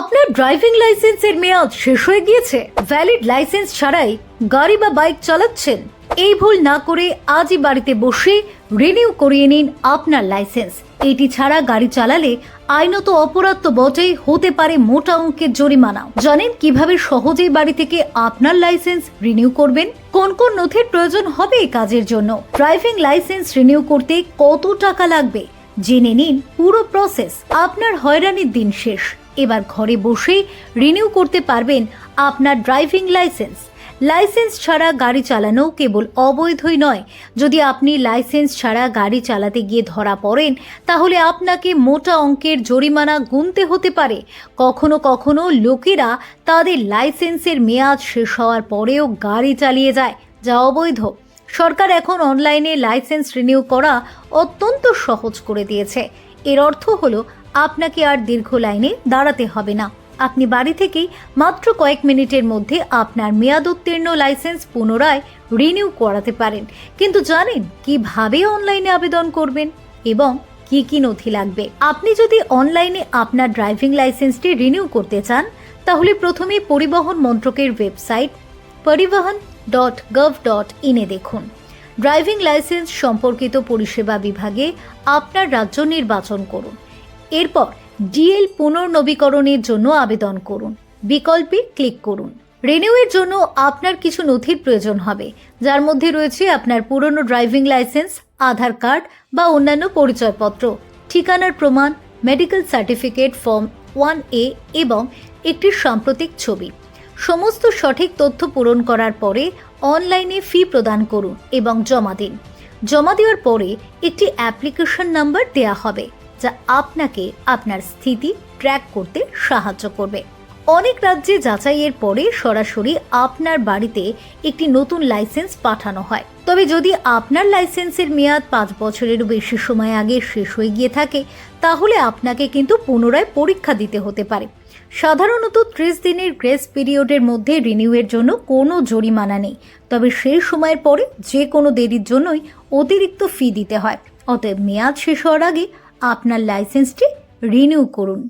আপনার ড্রাইভিং লাইসেন্সের মেয়াদ শেষ হয়ে গিয়েছে? ভ্যালিড লাইসেন্স ছাড়াই গাড়ি বা বাইক চালাচ্ছেন? এই ভুল না করে আজই বাড়িতে বসে রিনিউ করিয়ে নিন আপনার লাইসেন্স এটি ছাড়া গাড়ি চালালে আইনত অপরাধ তো বটেই, হতে পারে মোটা অঙ্কের জরিমানা। জানেন কীভাবে সহজেই বাড়ি থেকে আপনার লাইসেন্স রিনিউ করবেন? কোন কোন নথির প্রয়োজন হবে এই কাজের জন্য? ড্রাইভিং লাইসেন্স রিনিউ করতে কত টাকা লাগবে? জেনে নিন পুরো প্রসেস আপনার হয়রানির দিন শেষ। এবার ঘরে বসেই রিনিউ করতে পারবেন আপনার ড্রাইভিং লাইসেন্স লাইসেন্স ছাড়া গাড়ি চালানো কেবল অবৈধই নয়। যদি আপনি লাইসেন্স ছাড়া গাড়ি চালাতে গিয়ে ধরা পড়েন, তাহলে আপনাকে মোটা অঙ্কের জরিমানা গুনতে হতে পারে। কখনো কখনো লোকেরা তাদের লাইসেন্সের মেয়াদ শেষ হওয়ার পরেও গাড়ি চালিয়ে যায়, যা অবৈধ। সরকার এখন অনলাইনে লাইসেন্স রিনিউ করা অত্যন্ত সহজ করে দিয়েছে। এর অর্থ হলো আপনাকে আর দীর্ঘ লাইনে দাঁড়াতে হবে না। আপনি বাড়ি থেকেই মাত্র কয়েক মিনিটের মধ্যে আপনার মেয়াদ উত্তীর্ণ লাইসেন্স পুনরায় রিনিউ করাতে পারেন। কিন্তু জানেন কীভাবে অনলাইনে আবেদন করবেন এবং কি কি নথি লাগবে? আপনি যদি অনলাইনে আপনার ড্রাইভিং লাইসেন্সটি রিনিউ করতে চান, তাহলে প্রথমে পরিবহন মন্ত্রকের ওয়েবসাইট পরিবহন ডট গভ ডট ইনে দেখুন। ড্রাইভিং লাইসেন্স সম্পর্কিত পরিষেবা বিভাগে আপনার রাজ্য নির্বাচন করুন। এরপর ডিএল পুনর্নবীকরণের জন্য আবেদন করুন। বিকল্পে ক্লিক করুন। রিনিউয়ের জন্য আপনার কিছু নথির প্রয়োজন হবে, যার মধ্যে রয়েছে আপনার পুরনো ড্রাইভিং লাইসেন্স, আধার কার্ড বা অন্যান্য পরিচয়পত্র, ঠিকানার প্রমাণ, medical certificate form one A এবং একটি সাম্প্রতিক ছবি। সমস্ত সঠিক তথ্য পূরণ করার পরে অনলাইনে ফি প্রদান করুন এবং জমা দিন। জমা দেওয়ার পরে একটি অ্যাপ্লিকেশন নাম্বার দেয়া হবে। যা আপনাকে আপনার স্থিতি ট্র্যাক করতে সাহায্য করবে। অনেক রাজ্যে যাচাইয়ের পরে সরাসরি আপনার বাড়িতে একটি নতুন লাইসেন্স পাঠানো হয়। তবে যদি আপনার লাইসেন্সের মেয়াদ পাঁচ বছরেরও বেশি সময় আগে শেষ হয়ে গিয়ে থাকে, তাহলে আপনাকে কিন্তু পুনরায় পরীক্ষা দিতে হতে পারে। সাধারণত ত্রিশ দিনের গ্রেস পিরিয়ডের মধ্যে রিনিউয়ের জন্য কোনো জরিমানা নেই। তবে সেই সময়ের পরে যে কোনো দেরির জন্যই অতিরিক্ত ফি দিতে হয়। অতএব মেয়াদ শেষ হওয়ার আগে আপনার লাইসেন্সটি রিনিউ করুন।